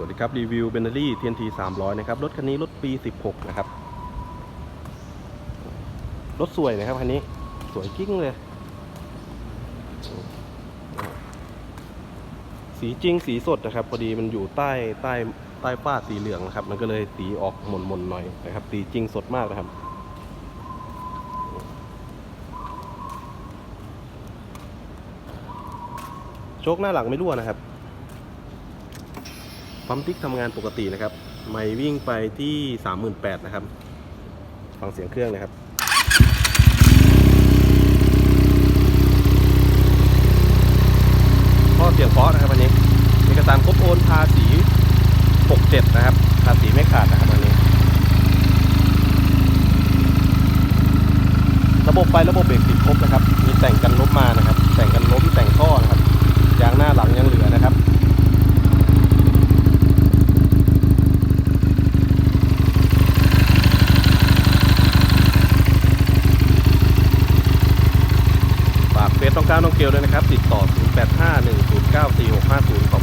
วัสดีครับ รีวิวเบนเนอรี่ TNT 300 นะครับ รถคันนี้รถปี 16 นะครับ รถสวยนะครับคันนี้สวยกิ้งเลย สีจริงสีสดนะครับ พอดีมันอยู่ใต้ใต้ใต้ฝ้าสีเหลืองนะครับ มันก็เลยสีออกหม่นๆหน่อยนะครับ สีจริงสดมากนะครับโชคหน้าหลังไม่รั่วนะครับ ปั๊มติ๊กทำงานปกตินะครับ ไม่วิ่งไปที่ 38,000นะครับ ฟังเสียงเครื่องนะครับข้อเสียงเพราะนะครับอันนี้เอกสารครบโอนภาษี 67 นะครับ ภาษีไม่ขาดนะครับอันนี้ ระบบไฟระบบเบรกติดครบนะครับ มีแต่งกันล้มมานะครับ แต่งกันล้มแต่งท่อนะครับ ยางหน้าหลังยังเหลือนะครับ ฝาก เฟซต้องก้าวน้องเกลด้วยนะครับ ติดต่อ 0851094650